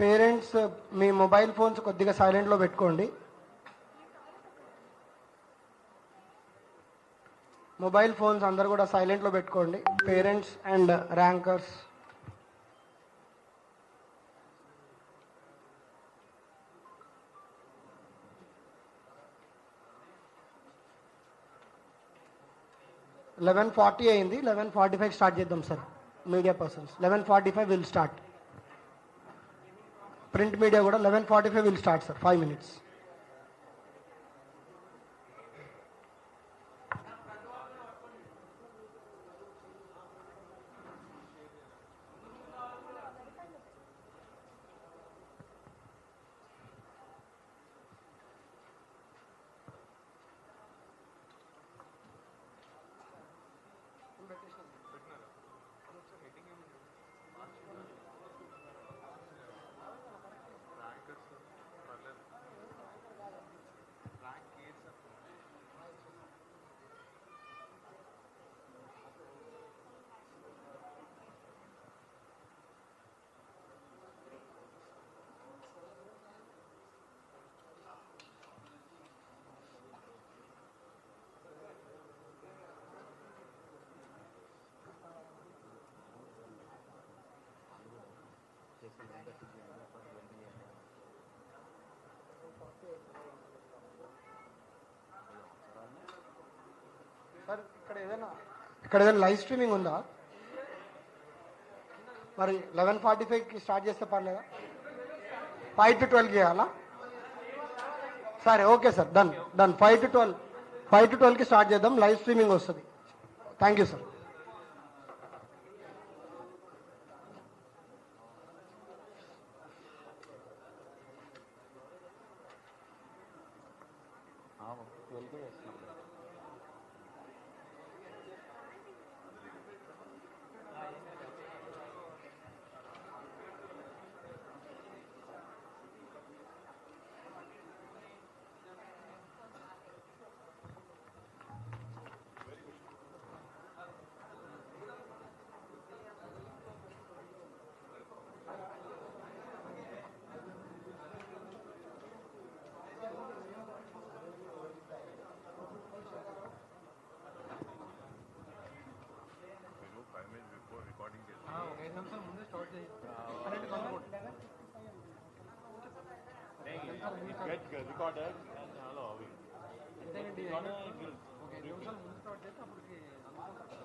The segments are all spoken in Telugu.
పేరెంట్స్ మీ మొబైల్ ఫోన్స్ కొద్దిగా సైలెంట్లో పెట్టుకోండి. మొబైల్ ఫోన్స్ అందరు కూడా సైలెంట్లో పెట్టుకోండి. Parents and rankers. Eleven forty అయింది. లెవెన్ ఫార్టీ ఫైవ్ స్టార్ట్ చేద్దాం sir. Media persons. Eleven forty five will start. Print media కూడా eleven forty five will start sir five minutes sir ఇక్కడ ఏదైనా ఇక్కడ ఏదైనా లైవ్ స్ట్రీమింగ్ ఉందా? మరి లెవెన్ ఫార్టీ ఫైవ్కి స్టార్ట్ చేస్తే పర్లేదా? ఫైవ్ టు ట్వెల్వ్ చేయాలా? సరే okay sir done done five two twelve five two ట్వెల్వ్కి స్టార్ట్ చేద్దాం. లైవ్ స్ట్రీమింగ్ వస్తుంది. థ్యాంక్ యూ సార్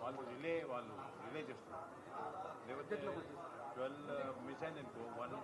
వాళ్ళు రిలే వాళ్ళు రిలే చేస్తారు ట్వెల్వ్ మిస్ అయింది అనుకో వన్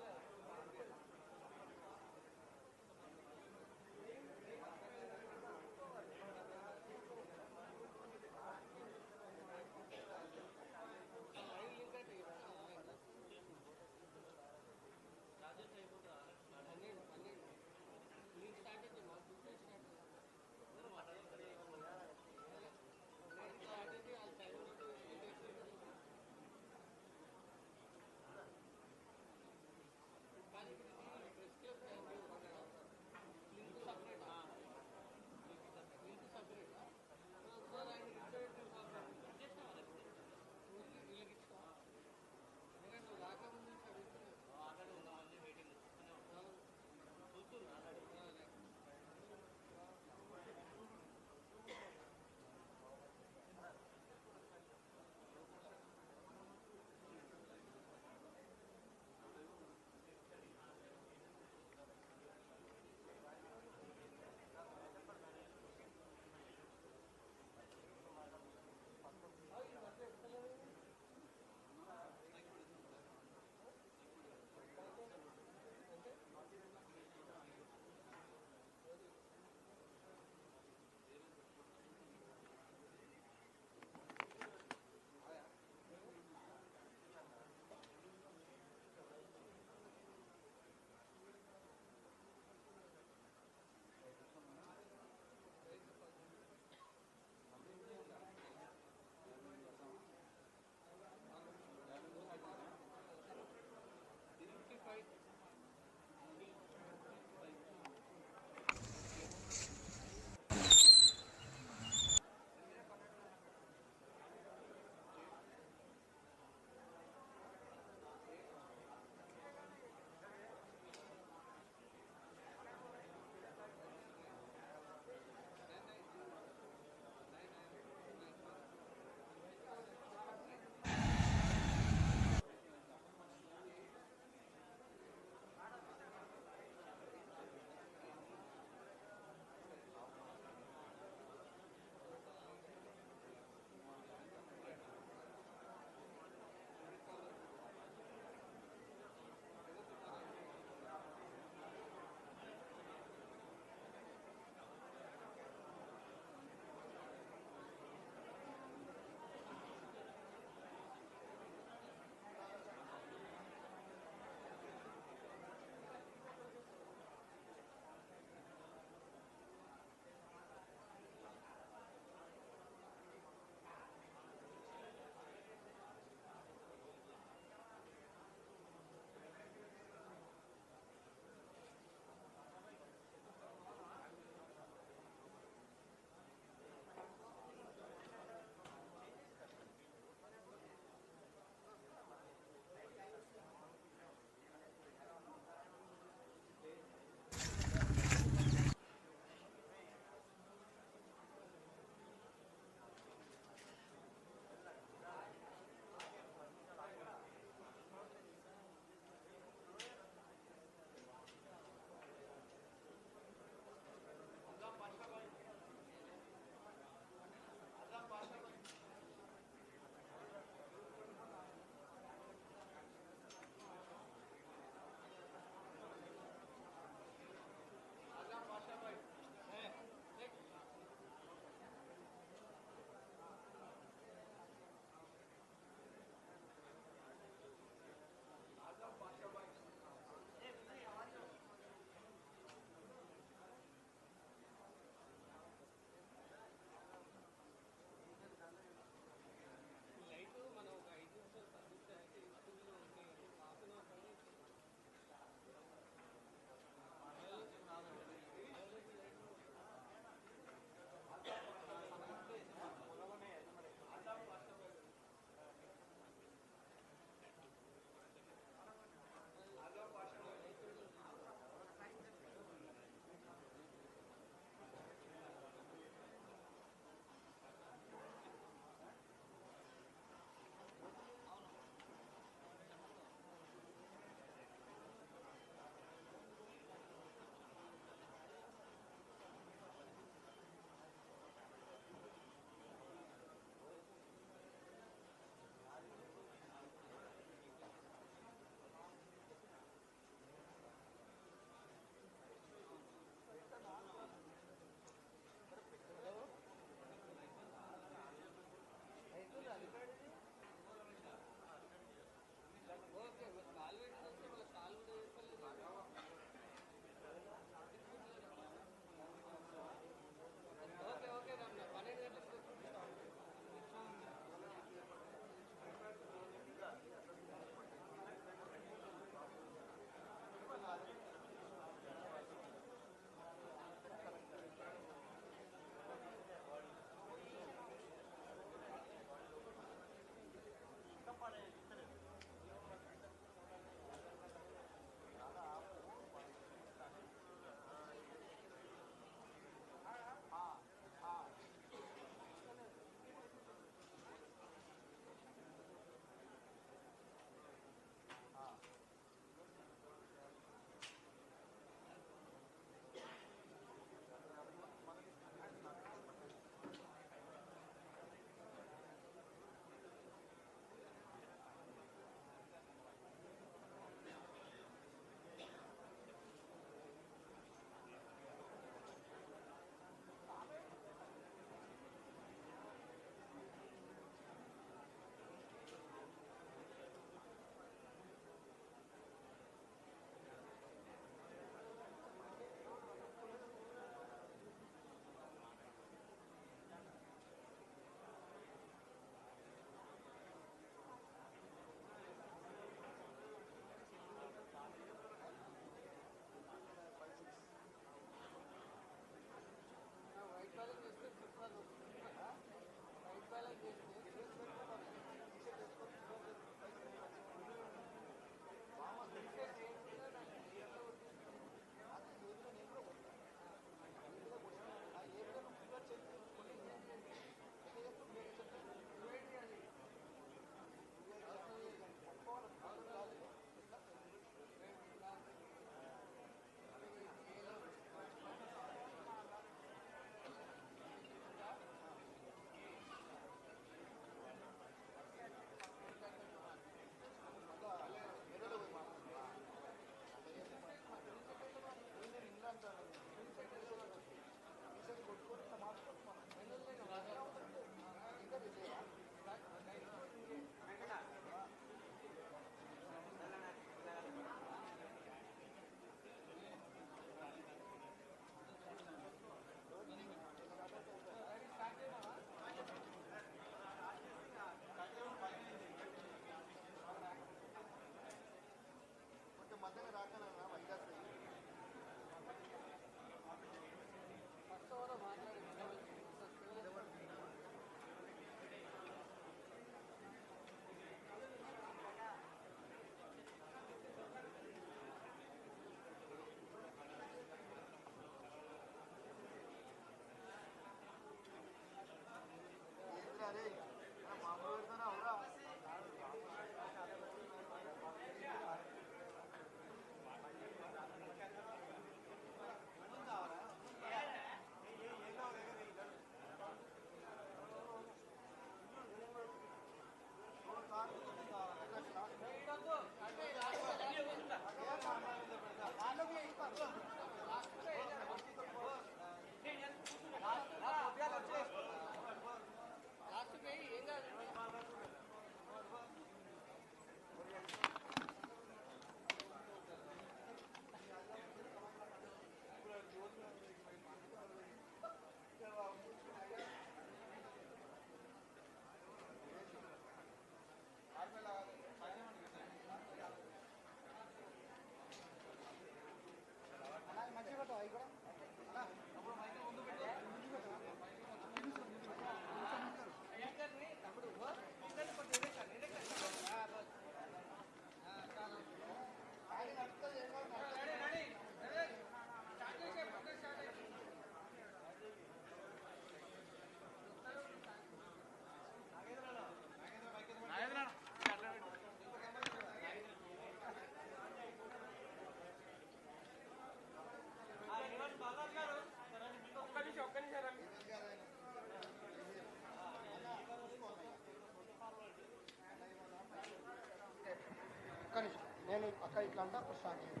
టూ పైన అక్క ఇట్లా అంటే అప్పుడు స్టార్ట్ చేయండి.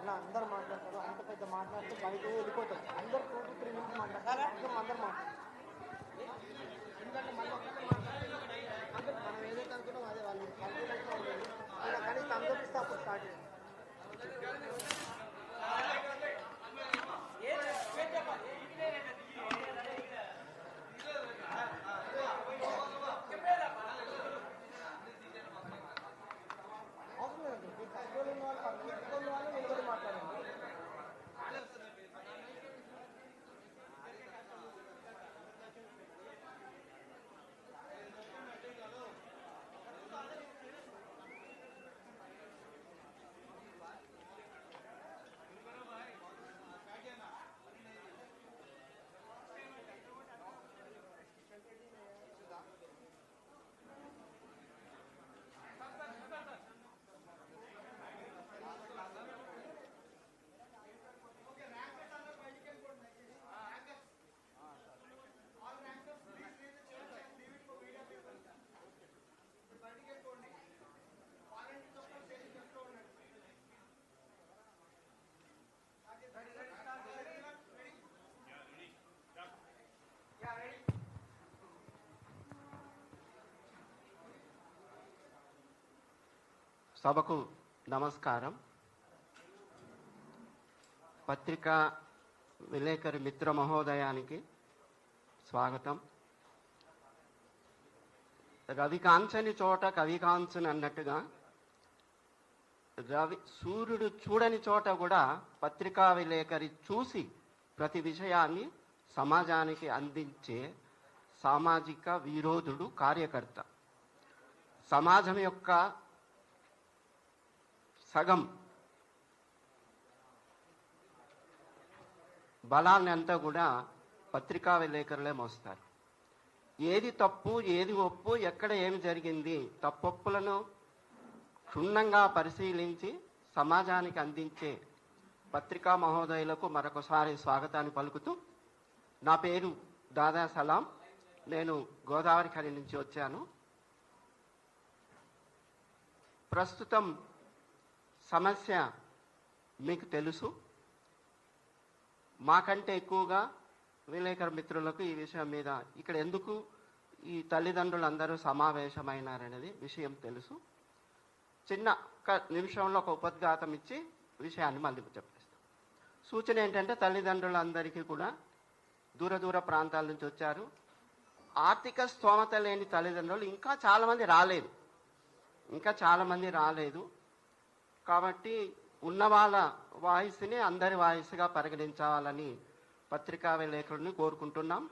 ఇలా అందరు మాట్లాడతారు అంత పెద్ద మాట్లాడితే బయట వెళ్ళిపోతారు అందరు టూ టు త్రీ మినిట్స్ మాట్లాడతారు అందరం అందరు మాట్లాడతారు ఎందుకంటే మళ్ళీ ఒక్కటే మాట్లాడితే అందరూ మనం ఏదైతే అనుకున్నాం అదే వాళ్ళు కంప్లీట్ అయితే ఉంటుంది ఇలా కనీసం అందరికి ఇస్తే అప్పుడు స్టార్ట్ చేయండి అవసరం లేదండి మీ తక్కువ ఉన్న వాళ్ళు పక్కన ఎక్కువ ఉన్న వాళ్ళు నిలబడి మాట్లాడండి సభకు నమస్కారం. పత్రికా విలేకరి మిత్ర మహోదయానికి స్వాగతం. రవి కాంచని చోట కవి కాంచని అన్నట్టుగా రవి సూర్యుడు చూడని చోట కూడా పత్రికా విలేకరి చూసి ప్రతి విషయాన్ని సమాజానికి అందించే సామాజిక విరోధుడు కార్యకర్త. సమాజం యొక్క సగం. బలాన్ని అంతా కూడా పత్రికా విలేకరులే మోస్తారు. ఏది తప్పు ఏది ఒప్పు ఎక్కడ ఏమి జరిగింది తప్పొప్పులను క్షుణ్ణంగా పరిశీలించి సమాజానికి అందించే పత్రికా మహోదయులకు మరొకసారి స్వాగతాన్ని పలుకుతూ నా పేరు దాదా సలాం. నేను గోదావరి ఖని నుంచి వచ్చాను. ప్రస్తుతం సమస్య మీకు తెలుసు. మాకంటే ఎక్కువగా విలేకరు మిత్రులకు ఈ విషయం మీద ఇక్కడ ఎందుకు ఈ తల్లిదండ్రులందరూ సమావేశమైనారనేది విషయం తెలుసు. చిన్న ఒక నిమిషంలో ఒక ఉపద్ఘాతం ఇచ్చి విషయాన్ని మళ్ళీ చెప్పేస్తాం. సూచన ఏంటంటే తల్లిదండ్రులందరికీ కూడా దూర దూర ప్రాంతాల నుంచి వచ్చారు. ఆర్థిక స్తోమత లేని తల్లిదండ్రులు ఇంకా చాలామంది రాలేదు. ఇంకా చాలామంది రాలేదు. కాబట్టి ఉన్న వాళ్ళ వాయిస్ని అందరి వాయిస్గా పరిగణించాలని పత్రికా విలేకరుని కోరుకుంటున్నాం.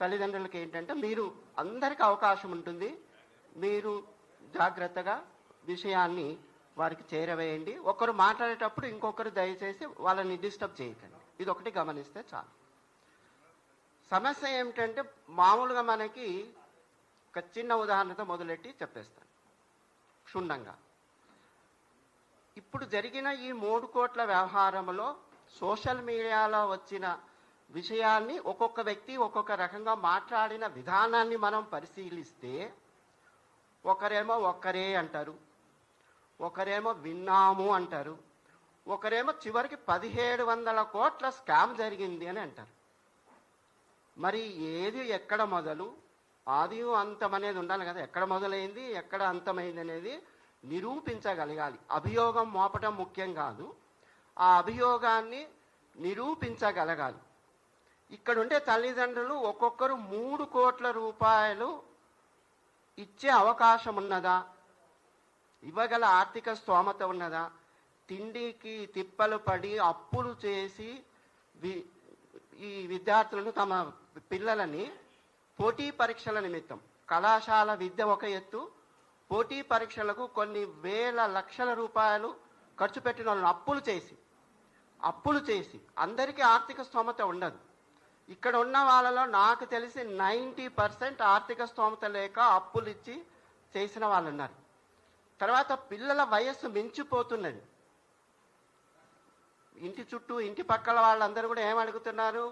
తల్లిదండ్రులకి ఏంటంటే మీరు అందరికీ అవకాశం ఉంటుంది. మీరు జాగ్రత్తగా విషయాన్ని వారికి చేరవేయండి. ఒకరు మాట్లాడేటప్పుడు ఇంకొకరు దయచేసి వాళ్ళని డిస్టర్బ్ చేయకండి. ఇది ఒకటి గమనిస్తే చాలు. సమస్య ఏమిటంటే మామూలుగా మనకి ఒక చిన్న ఉదాహరణతో మొదలెట్టి చెప్పేస్తాను. క్షుణ్ణంగా. ఇప్పుడు జరిగిన ఈ మూడు కోట్ల వ్యవహారంలో సోషల్ మీడియాలో వచ్చిన విషయాన్ని ఒక్కొక్క వ్యక్తి ఒక్కొక్క రకంగా మాట్లాడిన విధానాన్ని మనం పరిశీలిస్తే ఒకరేమో ఒక్కరే అంటారు ఒకరేమో విన్నాము అంటారు ఒకరేమో చివరికి పదిహేడు వందల కోట్ల స్కామ్ జరిగింది అని అంటారు. మరి ఏది ఎక్కడ మొదలు? ఆది అంతం అనేది ఉండాలి కదా ఎక్కడ మొదలైంది ఎక్కడ అంతమైంది అనేది నిరూపించగలగాలి. అభియోగం మోపటం ముఖ్యం కాదు. ఆ అభియోగాన్ని నిరూపించగలగాలి. ఇక్కడుండే తల్లిదండ్రులు ఒక్కొక్కరు మూడు కోట్ల రూపాయలు ఇచ్చే అవకాశం ఉన్నదా? ఇవ్వగల ఆర్థిక స్తోమత ఉన్నదా? తిండికి తిప్పలు పడి అప్పులు చేసి వి- ఈ విద్యార్థులను తమ పిల్లలని పోటీ పరీక్షల నిమిత్తం కళాశాల విద్య ఒక ఎత్తు పోటీ పరీక్షలకు కొన్ని వేల లక్షల రూపాయలు ఖర్చు పెట్టిన వాళ్ళని అప్పులు చేసి అప్పులు చేసి అందరికీ ఆర్థిక స్తోమత ఉండదు. ఇక్కడ ఉన్న వాళ్ళలో నాకు తెలిసి నైంటీ పర్సెంట్ ఆర్థిక స్తోమత లేక అప్పులు ఇచ్చి చేసిన వాళ్ళు ఉన్నారు. తర్వాత పిల్లల వయస్సు మించిపోతున్నది. ఇంటి చుట్టూ ఇంటి పక్కల వాళ్ళందరూ కూడా ఏం అడుగుతున్నారు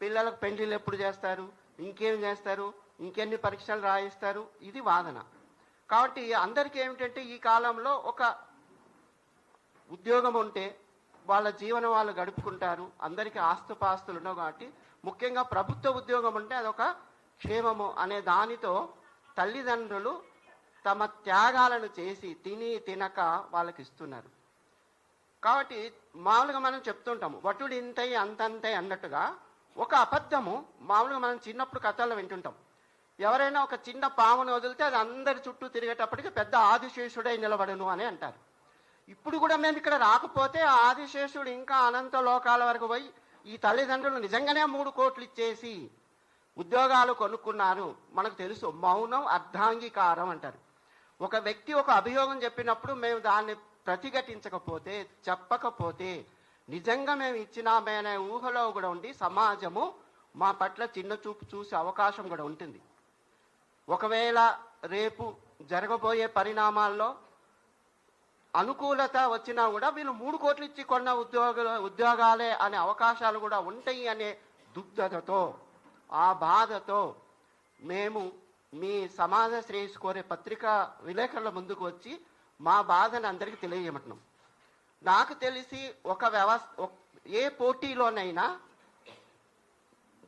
పిల్లలకు పెళ్ళిళ్ళు ఎప్పుడు చేస్తారు? ఇంకేం చేస్తారు? ఇంకెన్ని పరీక్షలు రాయిస్తారు? ఇది వాదన. కాబట్టి అందరికీ ఏమిటంటే ఈ కాలంలో ఒక ఉద్యోగం ఉంటే వాళ్ళ జీవనం వాళ్ళు గడుపుకుంటారు అందరికీ ఆస్తుపాస్తులు ఉండవు కాబట్టి ముఖ్యంగా ప్రభుత్వ ఉద్యోగం ఉంటే అదొక క్షేమము అనే దానితో తల్లిదండ్రులు తమ త్యాగాలను చేసి తిని తినక వాళ్ళకి ఇస్తున్నారు కాబట్టి మామూలుగా మనం చెప్తుంటాము వటుడు ఇంతై అంతంతై అన్నట్టుగా ఒక అబద్ధము మామూలుగా మనం చిన్నప్పుడు కథల్లో వింటుంటాం. ఎవరైనా ఒక చిన్న పామును వదిలితే అది అందరి చుట్టూ తిరిగేటప్పటికి పెద్ద ఆదిశేషుడై నిలబడును అని అంటారు. ఇప్పుడు కూడా మేము ఇక్కడ రాకపోతే ఆ ఆదిశేషుడు ఇంకా అనంత లోకాల వరకు పోయి ఈ తల్లిదండ్రులు నిజంగానే మూడు కోట్లు ఇచ్చేసి ఉద్యోగాలు కొనుక్కున్నారు. మనకు తెలుసు మౌనం అర్ధాంగీకారం అంటారు. ఒక వ్యక్తి ఒక అభియోగం చెప్పినప్పుడు మేము దాన్ని ప్రతిఘటించకపోతే చెప్పకపోతే నిజంగా మేము ఇచ్చినామే అనే ఊహలో కూడా ఉండి సమాజము మా పట్ల చిన్న చూపు చూసే అవకాశం కూడా ఉంటుంది. ఒకవేళ రేపు జరగబోయే పరిణామాల్లో అనుకూలత వచ్చినా కూడా వీళ్ళు మూడు కోట్లు ఇచ్చి కొన్న ఉద్యోగ ఉద్యోగాలే అనే అవకాశాలు కూడా ఉంటాయి అనే దుగ్ధతతో ఆ బాధతో మేము మీ సమాజ శ్రేయస్ కోరే పత్రికా విలేకరుల ముందుకు వచ్చి మా బాధను అందరికీ తెలియజేయమంటున్నాం. నాకు తెలిసి ఒక వ్యవస్థ ఏ పోటీలోనైనా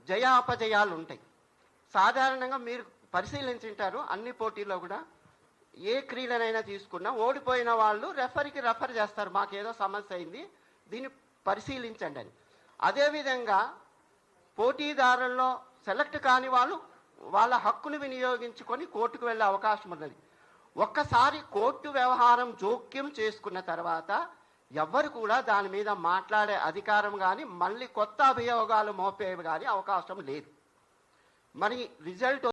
జయాపజయాలు ఉంటాయి. సాధారణంగా మీరు పరిశీలించుంటారు. అన్ని పోటీల్లో కూడా ఏ క్రీడనైనా తీసుకున్నా ఓడిపోయిన వాళ్ళు రెఫరీకి రెఫర్ చేస్తారు. మాకేదో సమస్య అయింది. దీన్ని పరిశీలించండి అని. అదేవిధంగా పోటీదారుల్లో సెలెక్ట్ కాని వాళ్ళు వాళ్ళ హక్కును వినియోగించుకొని కోర్టుకు వెళ్ళే అవకాశం ఉన్నది. ఒక్కసారి కోర్టు వ్యవహారం జోక్యం చేసుకున్న తర్వాత ఎవ్వరు కూడా దాని మీద మాట్లాడే అధికారం కానీ మళ్ళీ కొత్త అభియోగాలు మోపేవి కానీ అవకాశం లేదు. మరి రిజల్ట్